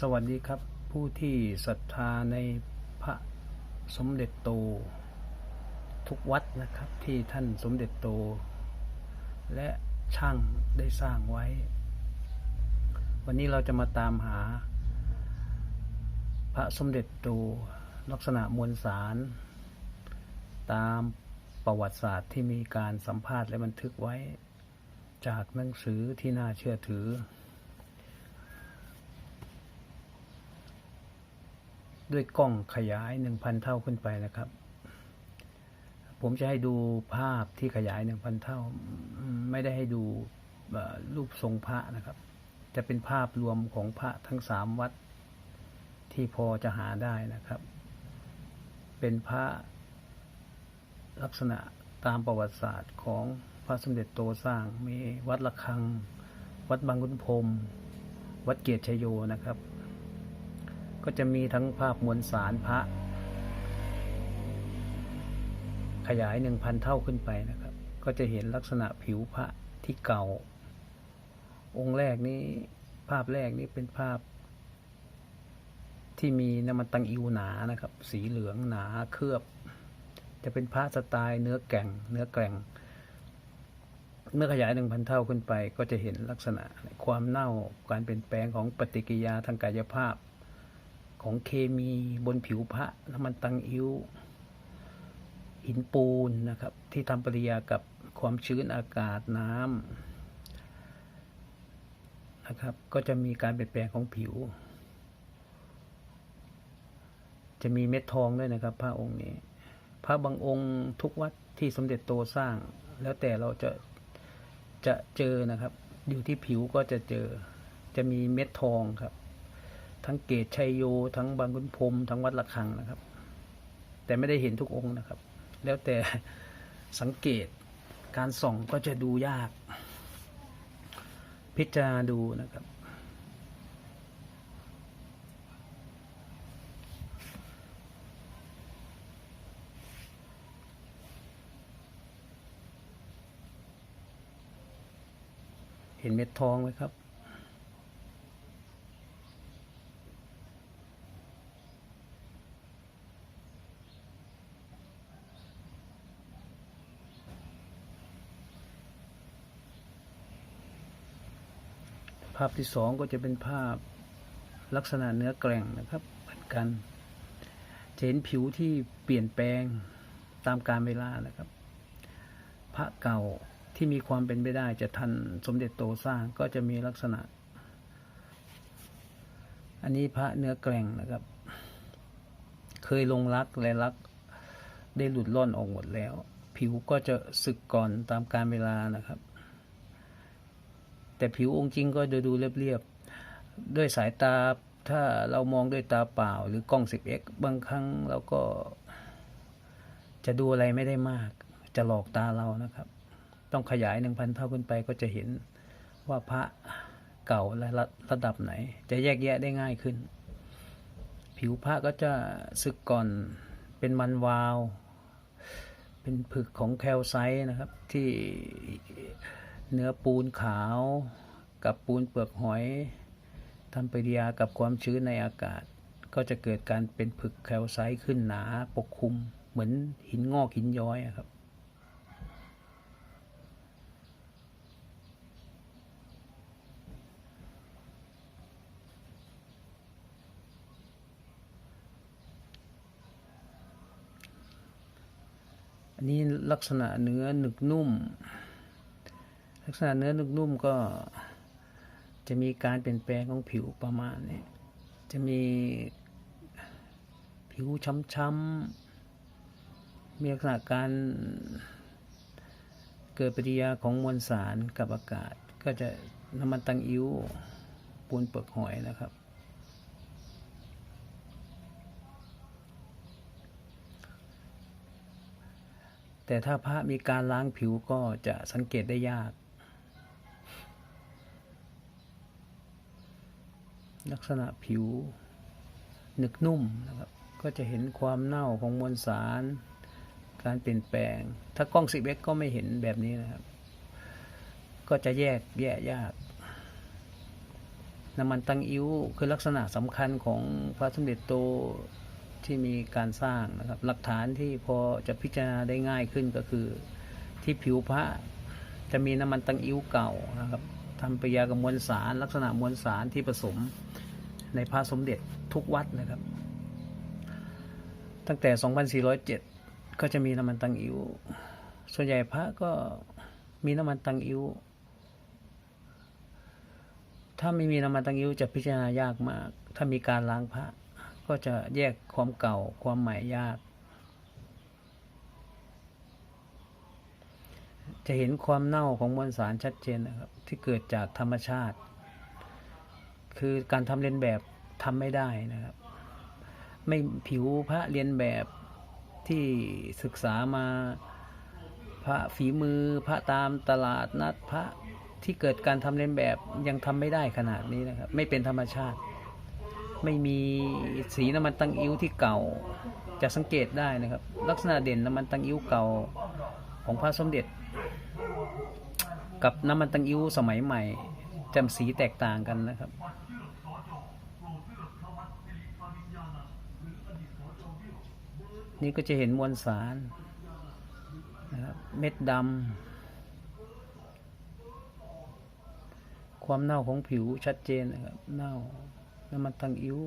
สวัสดีครับผู้ที่ศรัทธาในพระสมเด็จโต ทุกวัดนะครับที่ท่านสมเด็จโต และช่างได้สร้างไว้ วันนี้เราจะมาตามหา พระสมเด็จโตลักษณะมวลสาร ตามประวัติศาสตร์ที่มีการสัมภาษณ์และบันทึกไว้ จากหนังสือที่น่าเชื่อถือ ด้วยกล้องขยายหนึ่งพันเท่าขึ้นไปนะครับ ผมจะให้ดูภาพที่ขยายหนึ่งพันเท่า ไม่ได้ให้ดูรูปทรงพระนะครับ จะเป็นภาพรวมของพระทั้งสามวัดที่พอจะหาได้นะครับ เป็นพระลักษณะตามประวัติศาสตร์ของพระสมเด็จโตสร้าง มีวัดละคัง วัดบางขุนพรมวัดเกียรติชโยนะครับ ก็จะมีทั้งภาพมวลสารพระ ขยายหนึ่งพันเท่าขึ้นไปนะครับ ก็จะเห็นลักษณะผิวพระที่เก่า องค์แรกนี้ภาพแรกนี้เป็นภาพ ที่มีน้ำมันตังอิวหนานะครับ สีเหลืองหนาเคลือบ จะเป็นพระสไตล์เนื้อแก่ง เนื้อแก่งเมื่อขยายหนึ่งพันเท่าขึ้นไปก็จะเห็นลักษณะความเน่าการเปลี่ยนแปลงของปฏิกิริยาทางกายภาพ ของเคมีบนผิวพระน้ำมันตังอิ้วหินปูนนะครับ ที่ทำปฏิกิริยากับความชื้นอากาศน้ำนะครับ ก็จะมีการเปลี่ยนแปลงของผิว จะมีเม็ดทองด้วยนะครับพระองค์นี้ พระบางองค์ทุกวัดที่สมเด็จโตสร้าง แล้วแต่เราจะจะเจอนะครับ อยู่ที่ผิวก็จะเจอจะมีเม็ดทองครับ ทั้งเกตชัยโย ทั้งบางขุนพรมทั้งวัดละคังนะครับ แต่ไม่ได้เห็นทุกองค์นะครับ แล้วแต่สังเกตการส่องก็จะดูยาก พิจารณาดูนะครับเห็นเม็ดทองไหมครับาพที่สองก็จะเป็นภาพลักษณะเนื้อแกร่งนะครับเหมือนกันเห็นผิวที่เปลี่ยนแปลงตามกาลเวลานะครับ พระเก่าที่มีความเป็นไปได้จะทันสมเด็จโตสร้างก็จะมีลักษณะ อันนี้พระเนื้อแกร่งนะครับ เคยลงรักและรักได้หลุดล่อนออกหมดแล้ว ผิวก็จะสึกก่อนตามการเวลานะครับ แต่ผิวองค์จริงก็จะดูเรียบๆด้วยสายตาถ้าเรามองด้วยตาเปล่า หรือกล้อง 10x บางครั้งเราก็ จะดูอะไรไม่ได้มาก จะหลอกตาเรานะครับ ต้องขยายหนึ่งพันเท่าขึ้นไปก็จะเห็นว่าพระเก่าและระระดับไหน จะแยกแยะได้ง่ายขึ้น ผิวพระก็จะสึกก่อนเป็นมันวาว เป็นผึกของแคลไซต์นะครับที่ เนื้อปูนขาวกับปูนเปลือกหอยทำปฏิกิริยากับความชื้นในอากาศ ก็จะเกิดการเป็นผึกแคลไซต์ขึ้นหนาปกคลุม เหมือนหินงอกหินย้อยครับอันนี้ลักษณะเนื้อหนึกนุ่ม ลักษณะเนื้อนุ่มๆก็จะมีการเปลี่ยนแปลงของผิวประมาณนี้จะมีผิวช้ำๆมีลักษณะการเกิดปฏิกิริยาของมวลสารกับอากาศ ก็จะน้ำมันตังอิ้วปูนเปลือกหอยนะครับ แต่ถ้าพระมีการล้างผิวก็จะสังเกตได้ยาก ลักษณะผิวหนึกนุ่มนะครับ ก็จะเห็นความเน่าของมวลสาร การเปลี่ยนแปลง ถ้ากล้อง 10x ก็ไม่เห็นแบบนี้นะครับ ก็จะแยกแยะยากน้ำมันตังอิ้วคือลักษณะสำคัญของพระสมเด็จโตที่มีการสร้างนะครับ หลักฐานที่พอจะพิจารณาได้ง่ายขึ้นก็คือ ที่ผิวพระจะมีน้ำมันตังอิ้วเก่านะครับ ทำปยากับมวลสาร ลักษณะมวลสารที่ผสมในพระสมเด็จทุกวัดนะครับ ตั้งแต่ 2407 ก็จะมีน้ำมันตังอิ้วส่วนใหญ่พระก็มีน้ำมันตังอิ้วถ้าไม่มีน้ำมันตังอิ้วจะพิจารณายากมาก ถ้ามีการล้างพระ ก็จะแยกความเก่าความใหม่ยาก จะเห็นความเน่าของมวลสารชัดเจนนะครับที่เกิดจากธรรมชาติ คือการทำเลียนแบบทำไม่ได้นะครับ ไม่ผิวพระเรียนแบบที่ศึกษามาพระฝีมือพระตามตลาดนัดพระที่เกิดการทำเลียนแบบยังทำไม่ได้ขนาดนี้นะครับ ไม่เป็นธรรมชาติ ไม่มีสีน้ำมันตังอิ้วที่เก่าจะสังเกตได้นะครับ ลักษณะเด่นน้ำมันตังอิ้วเก่าของพระสมเด็จ กับน้ำมันตังอิ้วสมัยใหม่จำสีแตกต่างกันนะครับ นี่ก็จะเห็นมวลสารนะครับเม็ดดำความเน่าของผิวชัดเจนนะครับเน่าน้ำมันตังอิ้ว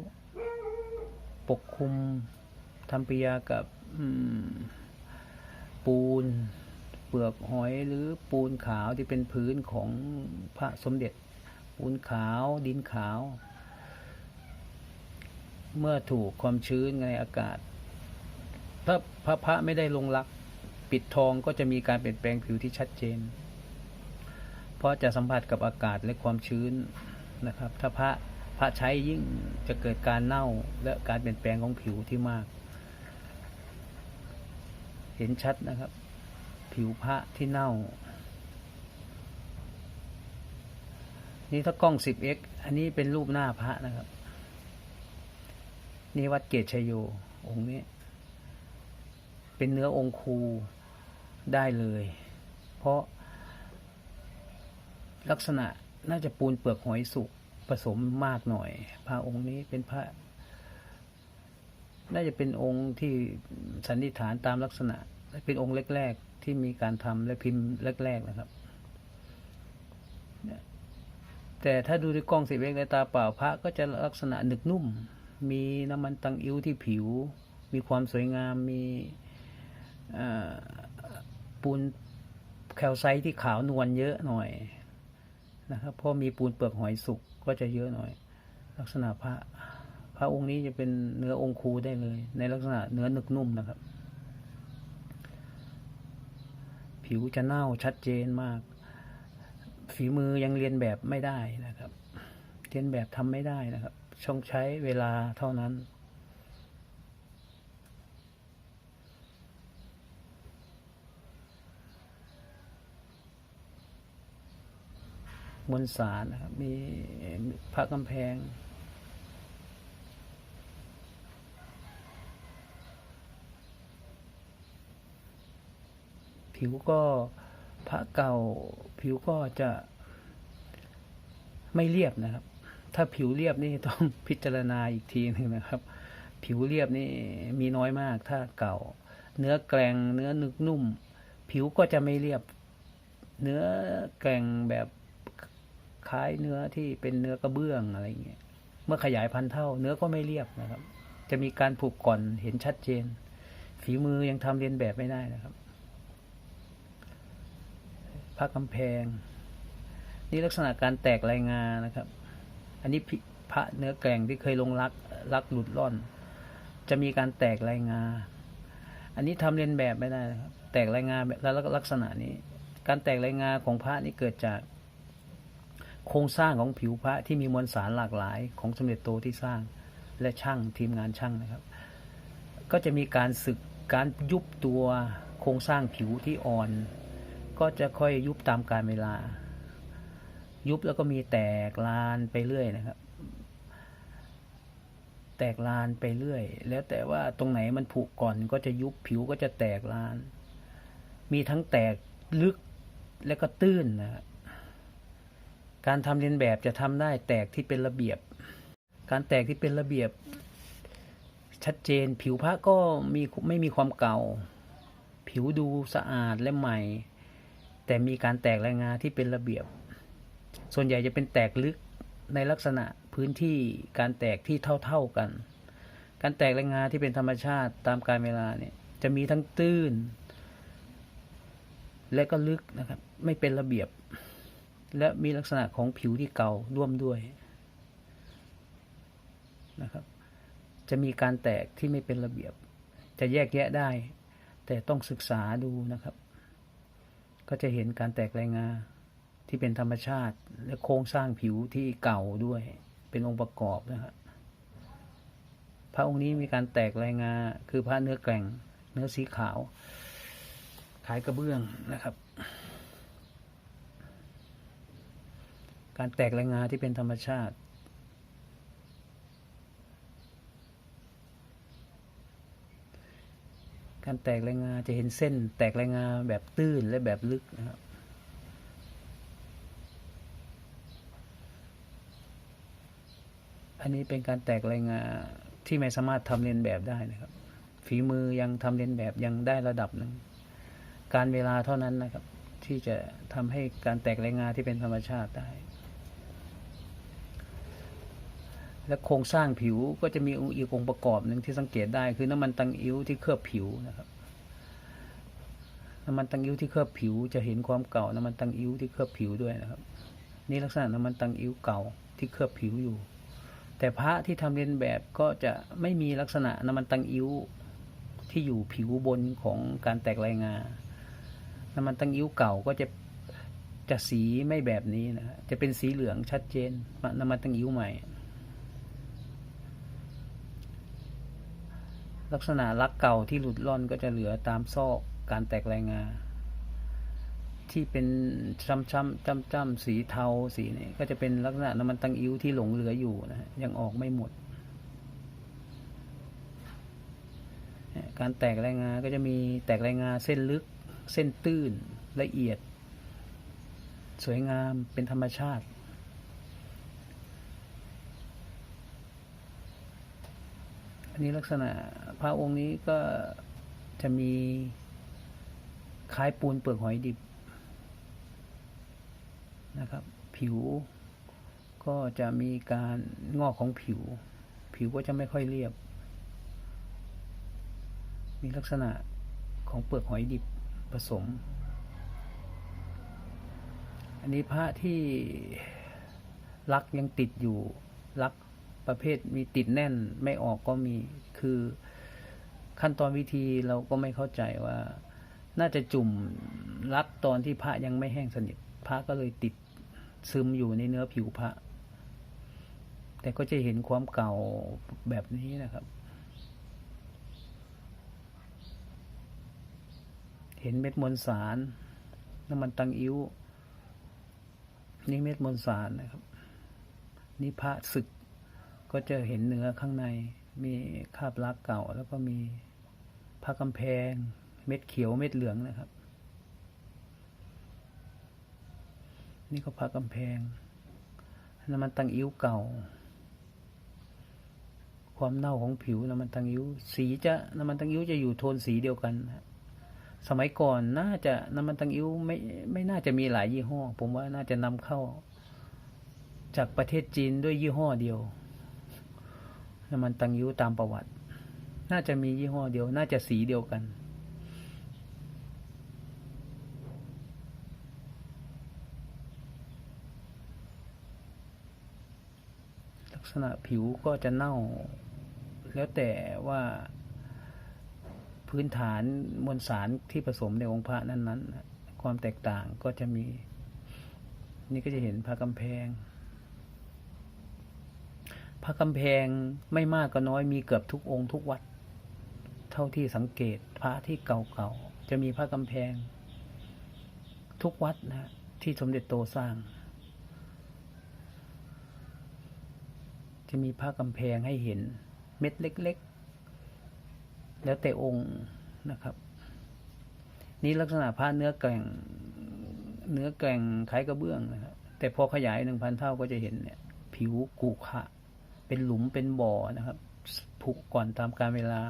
ปกคลุมทำปิยากับปูน ลือกหอยหรือปูนขาวที่เป็นพื้นของพระสมเด็จ ปูนขาวดินขาว เมื่อถูกความชื้นในอากาศถ้าพระพระไม่ได้ลงรักปิดทองก็จะมีการเปลี่ยนแปลงผิวที่ชัดเจน เพราะจะสัมผัสกับอากาศและความชื้นนะครับ ถ้าพระพระใช้ยิ่งจะเกิดการเน่าและการเปลี่ยนแปลงของผิวที่มาก เห็นชัดนะครับ ผิวพระที่เน่า นี่ถ้ากล้อง 10x อันนี้เป็นรูปหน้าพระนะครับ นี่วัดเกตชยโย องค์นี้ เป็นเนื้อองคู ได้เลย เพราะ ลักษณะน่าจะปูนเปลือกหอยสุกผสมมากหน่อย พระองค์นี้เป็นพระ น่าจะเป็นองค์ที่สันนิษฐานตามลักษณะและเป็นองค์แรก ๆ ที่มีการทำและพิมพ์แรกๆนะครับ แต่ถ้าดูด้วยกล้องสิบเอกในตาเปล่าพระก็จะลักษณะหนึกนุ่ม มีน้ำมันตังอิ้วที่ผิว มีความสวยงาม มีปูนแคลไซต์ที่ขาวนวลเยอะหน่อยนะครับเพราะมีปูนเปลือกหอยสุกก็จะเยอะหน่อย ลักษณะพระพระองค์นี้จะเป็นเนื้อองคูได้เลย ในลักษณะเนื้อหนึกนุ่มนะครับ ผิวจะเน่าชัดเจนมาก ฝีมือยังเรียนแบบไม่ได้นะครับ เรียนแบบทำไม่ได้นะครับช่องใช้เวลาเท่านั้น มวลสารนะครับ มีพระกำแพง ผิวก็พระเก่าผิวก็จะไม่เรียบนะครับ ถ้าผิวเรียบนี่ต้องพิจารณาอีกทีหนึ่งนะครับ ผิวเรียบนี่มีน้อยมาก ถ้าเก่า เนื้อแกรงเนื้อนึกนุ่ม ผิวก็จะไม่เรียบ เนื้อแกรงแบบคล้ายเนื้อที่เป็นเนื้อกระเบื้องอะไรเงี้ย เมื่อขยายพันธุ์เท่า เนื้อก็ไม่เรียบนะครับ จะมีการผูกก่อนเห็นชัดเจน ฝีมือยังทำเรียนแบบไม่ได้นะครับ พระกำแพง นี่ลักษณะการแตกรายงานนะครับ อันนี้พระเนื้อแกร่งที่เคยลงรักรักหลุดร่อน จะมีการแตกรายงา อันนี้ทำเรียนแบบไม่ได้นะครับ แตกรายงาแบบแล้วลักษณะนี้ การแตกรายงาของพระนี่เกิดจาก โครงสร้างของผิวพระที่มีมวลสารหลากหลาย ของสมเด็จโตที่สร้างและช่างทีมงานช่างนะครับ ก็จะมีการสึกการยุบตัวโครงสร้างผิวที่อ่อน ก็จะค่อยยุบตามกาลเวลา ยุบแล้วก็มีแตกลานไปเรื่อยนะครับ แตกลานไปเรื่อย แล้วแต่ว่าตรงไหนมันผุก่อนก็จะยุบผิวก็จะแตกลาน มีทั้งแตกลึกและก็ตื้นนะการทำเลียนแบบจะทำได้แตกที่เป็นระเบียบ การแตกที่เป็นระเบียบ ชัดเจนผิวพระก็มีไม่มีความเก่า ผิวดูสะอาดและใหม่ แต่มีการแตกแรายงานที่เป็นระเบียบ ส่วนใหญ่จะเป็นแตกลึกในลักษณะพื้นที่การแตกที่เท่าๆกัน การแตกแรายงานที่เป็นธรรมชาติตามกาลเวลาเนี่ยจะมีทั้งตื้น และก็ลึกนะครับ ไม่เป็นระเบียบ และมีลักษณะของผิวที่เก่าร่วมด้วยนะครับ จะมีการแตกที่ไม่เป็นระเบียบ จะแยกแยะได้ แต่ต้องศึกษาดูนะครับ ก็จะเห็นการแตกรายงาที่เป็นธรรมชาติ และโครงสร้างผิวที่เก่าด้วย เป็นองค์ประกอบนะครับพระองค์นี้มีการแตกรายงาคือพระเนื้อแกร่ง เนื้อสีขาวขายกระเบื้องนะครับ การแตกรายงาที่เป็นธรรมชาติ การแตกรายงาจะเห็นเส้นแตกรายงาแบบตื้นและแบบลึกนะครับอันนี้เป็นการแตกรายงาที่ไม่สามารถทำเลียนแบบได้นะครับ ฝีมือยังทำเลียนแบบยังได้ระดับหนึ่งการเวลาเท่านั้นนะครับ ที่จะทำให้การแตกรายงาที่เป็นธรรมชาติได้ และโครงสร้างผิวก็จะมีอีกองค์ประกอบหนึ่งที่สังเกตได้คือน้ำมันตังอิ้วที่เคลือบผิวนะครับ น้ำมันตังอิ้วที่เคลือบผิว จะเห็นความเก่าน้ำมันตังอิ้วที่เคลือบผิวด้วยนะครับ นี่ลักษณะน้ำมันตังอิ้วเก่าที่เคลือบผิวอยู่ แต่พระที่ทำเลียนแบบก็จะไม่มีลักษณะน้ำมันตังอิ้วที่อยู่ผิวบนของการแตกรายงา น้ำมันตังอิ้วเก่าก็จะจะสีไม่แบบนี้นะฮะจะเป็นสีเหลืองชัดเจนน้ำมันตังอิ้วใหม่ ลักษณะลักเก่าที่หลุดล่อนก็จะเหลือตามซอกการแตกรายงา ที่เป็นช้ำช้ำจ้ำจ้ำสีเทาสีนี่ก็จะเป็นลักษณะน้ำมันตังอิ้วที่หลงเหลืออยู่นะฮะยังออกไม่หมด การแตกรายงาก็จะมีแตกรายงาเส้นลึกเส้นตื้นละเอียด สวยงามเป็นธรรมชาติ อันนี้ลักษณะพระองค์นี้ก็จะมีคล้ายปูนเปลือกหอยดิบนะครับ ผิวก็จะมีการงอกของผิว ผิวก็จะไม่ค่อยเรียบ มีลักษณะของเปลือกหอยดิบผสม อันนี้พระที่ลักยังติดอยู่ลัก ประเภทมีติดแน่นไม่ออกก็มีคือขั้นตอนวิธีเราก็ไม่เข้าใจว่า น่าจะจุ่มรัดตอนที่พระยังไม่แห้งสนิทพระก็เลยติดซึมอยู่ในเนื้อผิวพระ แต่ก็จะเห็นความเก่าแบบนี้นะครับ เห็นเม็ดมวลสารน้ำมันตังอิ้วนี่เม็ดมวลสารนะครับ นี่พระศึก ก็จะเห็นเนื้อข้างในมีคาบลักเก่า แล้วก็มีผ้ากำแพง เม็ดเขียวเม็ดเหลืองนะครับ นี่ก็ผ้ากำแพงน้ำมันตังอิ้วเก่า ความเน่าของผิวน้ำมันตังอิ้วสีจะน้ำมันตังอิ้วจะอยู่โทนสีเดียวกันสมัยก่อนน่าจะน้ำมันตังอิ้วไม่ไม่น่าจะมีหลายยี่ห้อ ผมว่าน่าจะนำเข้า จากประเทศจีนด้วยยี่ห้อเดียว น้ำมันตังยิ้วตามประวัติ น่าจะมียี่ห้อเดียว น่าจะสีเดียวกัน ลักษณะผิวก็จะเน่า แล้วแต่ว่าพื้นฐานมวลสารที่ผสมในองค์พระนั้น ๆ ความแตกต่างก็จะมี นี่ก็จะเห็นพระกำแพง พระกำแพงไม่มากก็น้อยมีเกือบทุกองค์ทุกวัด เท่าที่สังเกตพระที่เก่าๆจะมีพระกำแพง ทุกวัดนะที่สมเด็จโตสร้าง จะมีพระกำแพงให้เห็นเม็ดเล็ก ๆ แล้วแต่องค์นะครับ นี่ลักษณะพระเนื้อแกร่งเนื้อแกร่งคล้ายกระเบื้องนะครับแต่พอขยายหนึ่งพันเท่าก็จะเห็นเนี่ย ผิวกุขะ เป็นหลุมเป็นบ่อนะครับผุก่อนตามกาลเวลา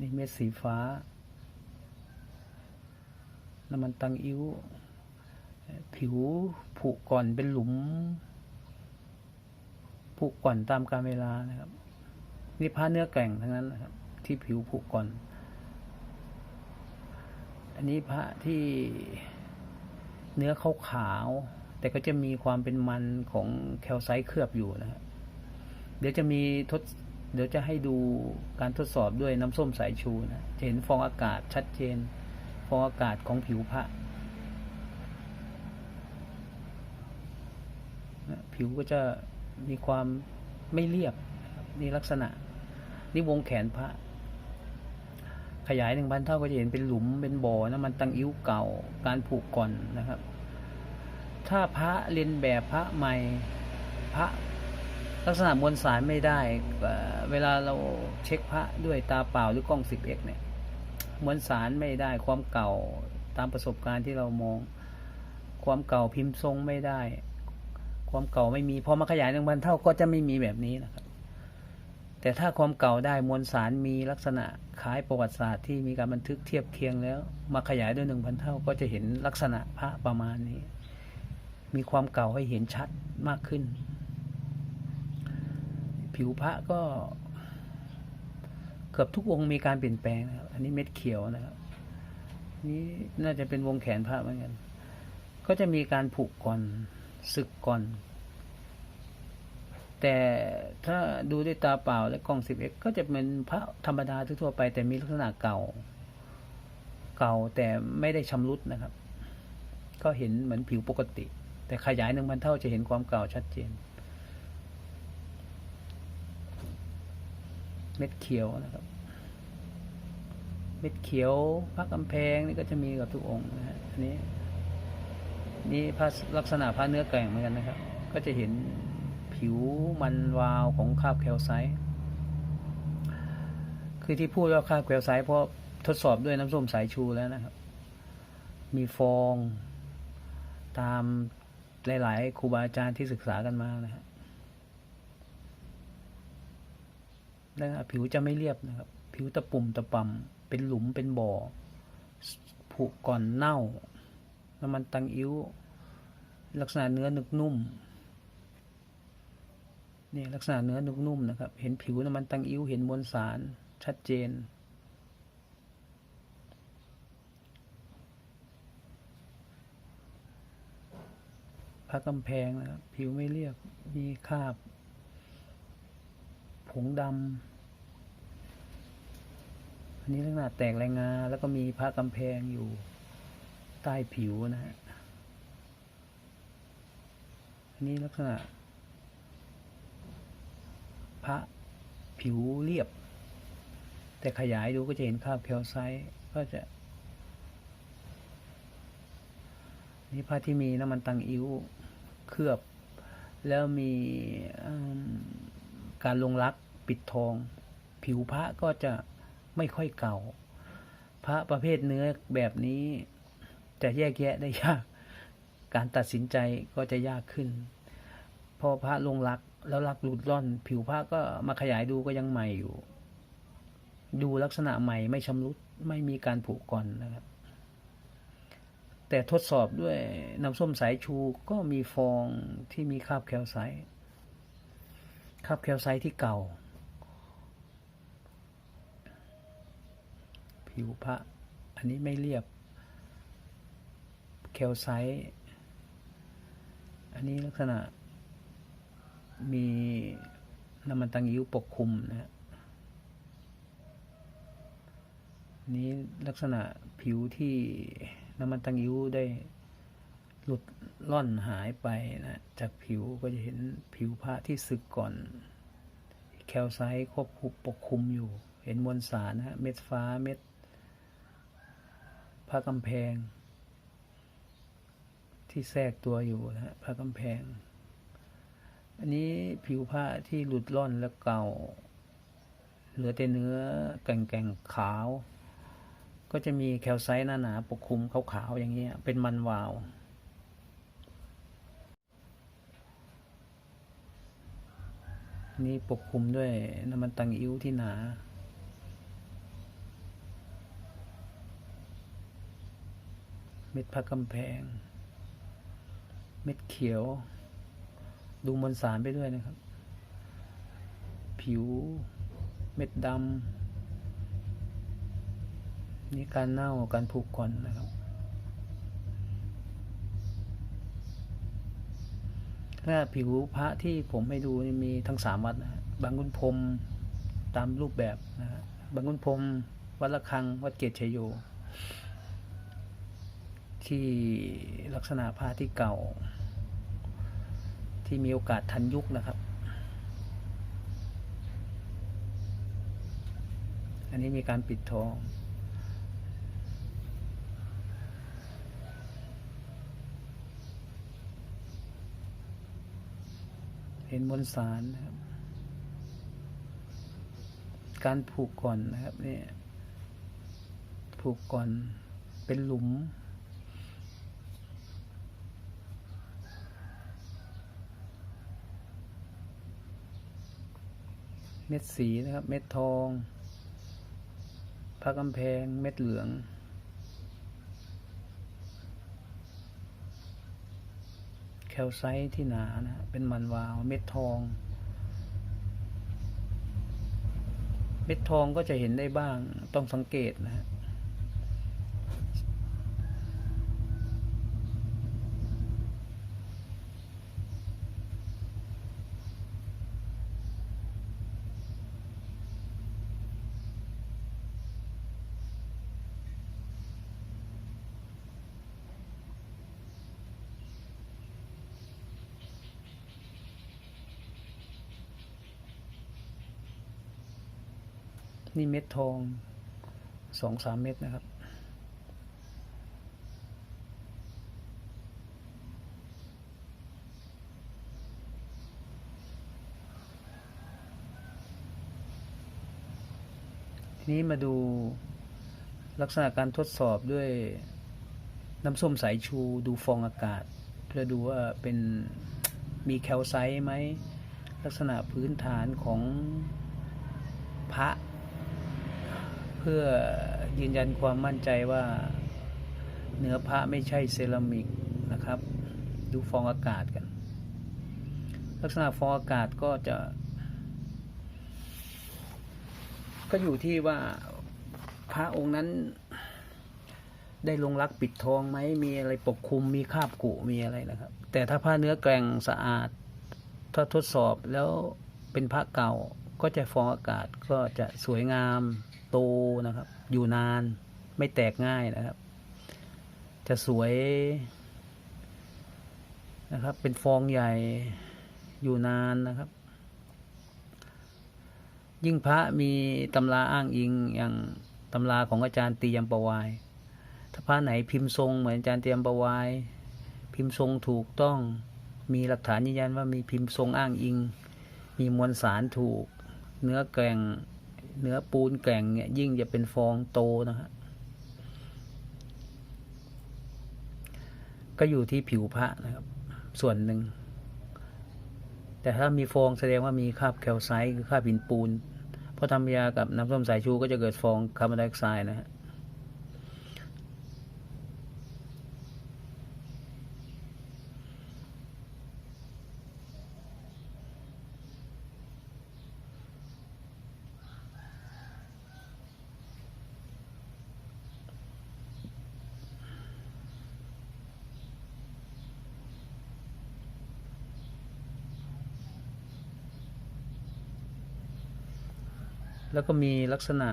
นี่เม็ดสีฟ้า น้ำมันตังอิ้ว ผิวผุก่อนเป็นหลุมผุก่อนตามกาลเวลานะครับ นี่ผ้าเนื้อแก่งทั้งนั้นนะครับ ที่ผิวผุก่อน อันนี้พระที่เนื้อขาวขาว แต่ก็จะมีความเป็นมันของแคลไซต์เคลือบอยู่นะครับเดี๋ยวจะมีทด เดี๋ยวจะให้ดูการทดสอบด้วยน้ำส้มสายชูนะจะเห็นฟองอากาศชัดเจน ฟองอากาศของผิวพระผิวก็จะมีความไม่เรียบนะครับนี่ลักษณะ นี่วงแขนพระ ขยายหนึ่งพันเท่าก็จะเห็นเป็นหลุมเป็นบ่อนะมันตังอิ้วเก่าการผูกก่อนนะครับ ถ้าพระเรียนแบบพระใหม่พระลักษณะมวลสารไม่ได้เอ่อเวลาเราเช็คพระด้วยตาเปล่าหรือกล้อง 10x เนี่ยมวลสารไม่ได้ความเก่าตามประสบการณ์ที่เรามอง ความเก่าพิมพ์ทรงไม่ได้ ความเก่าไม่มีพอมาขยายหนึ่งพันเท่าก็จะไม่มีแบบนี้นะครับ แต่ถ้าความเก่าได้มวลสารมีลักษณะคล้ายประวัติศาสตร์ที่มีการบันทึกเทียบเคียงแล้ว มาขยายด้วยหนึ่งพันเท่าก็จะเห็นลักษณะพระประมาณนี้ มีความเก่าให้เห็นชัดมากขึ้น ผิวพระก็ เกือบทุกวงมีการเปลี่ยนแปลงนะครับ อันนี้เม็ดเขียวนะครับ นี่น่าจะเป็นวงแขนพระเหมือนกัน ก็จะมีการผูกก่อนศึกก่อน แต่ถ้าดูด้วยตาเปล่าและกล้อง 10x ก็จะเป็นพระธรรมดาทั่วไป แต่มีลักษณะเก่า เก่าแต่ไม่ได้ชำรุดนะครับ ก็เห็นเหมือนผิวปกติ แต่ขยายหนึ่งพันเท่าจะเห็นความเก่าชัดเจน เม็ดเขียวนะครับ เม็ดเขียวพระกำแพงนี่ก็จะมีกับทุกองค์นะฮะอันนี้นี่พระลักษณะพระเนื้อแกร่งเหมือนกันนะครับ ก็จะเห็นผิวมันวาวของคาบแคลไซต์คือที่พูดว่าคาบแคลไซต์เพราะทดสอบด้วยน้ำส้มสายชูแล้วนะครับ มีฟองตาม หลายๆครูบาอาจารย์ที่ศึกษากันมานะครับแล้วผิวจะไม่เรียบนะครับ ผิวตะปุ่มตะปำเป็นหลุมเป็นบ่อผุก่อนเน่า น้ำมันตังอิ้ว ลักษณะเนื้อหนึกนุ่มนี่ลักษณะเนื้อนึกนุ่มนะครับ เห็นผิวน้ำมันตังอิ้ว เห็นมวลสารชัดเจน พระกำแพงนะครับผิวไม่เรียบมีคราบ ผงดำอันนี้ลักษณะแตกแรายงา แล้วก็มีพระกำแพงอยู่ใต้ผิวนะฮะอันนี้ลักษณะ พระผิวเรียบ แต่ขยายดูก็จะเห็นคราบแคลไซต์ก็จะนี่พระที่มีน้ำมันตังอิ้ว เคลือบ แล้วมีการลงรักปิดทอง ผิวพระก็จะไม่ค่อยเก่า พระประเภทเนื้อแบบนี้จะแยกแยะได้ยาก การตัดสินใจก็จะยากขึ้น พอพระลงรักแล้วรักหลุดร่อน ผิวพระก็มาขยายดูก็ยังใหม่อยู่ ดูลักษณะใหม่ไม่ชำรุดไม่มีการผุก่อนนะครับ แต่ทดสอบด้วยน้ำส้มสายชูก็มีฟองที่มีคราบแคลไซต์คราบแคลไซต์ที่เก่า ผิวพระ อันนี้ไม่เรียบ แคลไซต์อันนี้ลักษณะมีน้ำมันตังยิ้วปกคลุมนะฮะนนี้ลักษณะผิวที่ น้ำมันตังยิ้วได้หลุดล่อนหายไปนะจากผิวก็จะเห็นผิวพระที่สึกก่อน แคลไซต์ควบคุมปกคลุมอยู่ เห็นมวลสารนะฮะเม็ดฟ้าเม็ดพระกำแพง ที่แทรกตัวอยู่นะฮะพระกำแพง อันนี้ผิวผ้าที่หลุดล่อนและเก่า เหลือแต่เนื้อแก่งๆขาว ก็จะมีแคลไซต์หนาๆปกคลุมขาวๆอย่างเงี้ยเป็นมันวาว นี่ปกคลุมด้วยน้ำมันตังอิ้วที่หนาเม็ดผักกำแพง เม็ดเขียว ดูมวลสารไปด้วยนะครับ ผิว เม็ดดำ นี่การเน่าการผุก่อนนะครับ ถ้าผิวพระที่ผมให้ดูมีทั้งสามวัดนะบางกุนพรมตามรูปแบบนะบางกุนพรมวัดละคัง วัดเกตชยโย ที่ลักษณะพระที่เก่า ที่มีโอกาสทันยุคนะครับอันนี้มีการปิดทอง เห็นมวลสารนะครับ การผูกก่อนนะครับเนี่ยผูกก่อนเป็นหลุม เม็ดสีนะครับ เม็ดทองพระกำแพงเม็ดเหลือง แค ลไซต์ที่หนานะ เป็นมันวาว เม็ดทอง เม็ดทองก็จะเห็นได้บ้างต้องสังเกตนะ นี่เม็ดทองสองสามเม็ดนะครับ ทีนี้มาดูลักษณะการทดสอบด้วยน้ำส้มสายชูดูฟองอากาศ เพื่อดูว่าเป็นมีแคลไซต์ไหม ลักษณะพื้นฐานของพระ เพื่อยืนยันความมั่นใจว่าเนื้อพระไม่ใช่เซรามิกนะครับ ดูฟองอากาศกัน ลักษณะฟองอากาศก็จะ ก็อยู่ที่ว่าพระองค์นั้นได้ลงรักปิดทองไหม มีอะไรปกคลุม มีคาบกุ มีอะไรนะครับ แต่ถ้าผ้าเนื้อแกร่งสะอาด ถ้าทดสอบแล้วเป็นพระเก่าก็จะฟองอากาศก็จะสวยงาม โตนะครับ อยู่นานไม่แตกง่ายนะครับ จะสวยนะครับ เป็นฟองใหญ่อยู่นานนะครับ ยิ่งพระมีตำราอ้างอิงอย่างตำราของอาจารย์เตียมประวาย ถ้าพระไหนพิมพ์ทรงเหมือนอาจารย์เตียมประวาย พิมพ์ทรงถูกต้องมีหลักฐานยืนยันว่ามีพิมพ์ทรงอ้างอิง มีมวลสารถูก เนื้อแกร่ง เนื้อปูนแก่งเนี่ยยิ่งจะเป็นฟองโตนะฮะก็อยู่ที่ผิวพระนะครับ ส่วนหนึ่ง แต่ถ้ามีฟองแสดงว่ามีคราบแคลไซต์คือคราบหินปูนเพราะทำยากับน้ำส้มสายชูก็จะเกิดฟองคาร์บอนไดออกไซด์นะฮะ แล้วก็มีลักษณะ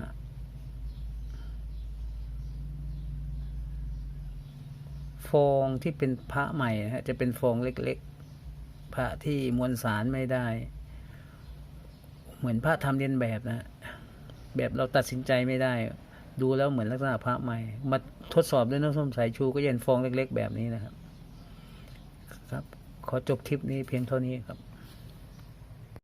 ฟองที่เป็นพระใหม่ฮะจะเป็นฟองเล็กๆ พระที่มวลสารไม่ได้ เหมือนพระทำเรียนแบบนะ แบบเราตัดสินใจไม่ได้ ดูแล้วเหมือนลักษณะพระใหม่ มาทดสอบด้วยน้ำส้มสายชูก็เห็นฟองเล็ก ๆ แบบนี้นะครับ ครับ ขอจบทริปนี้เพียงเท่านี้ครับ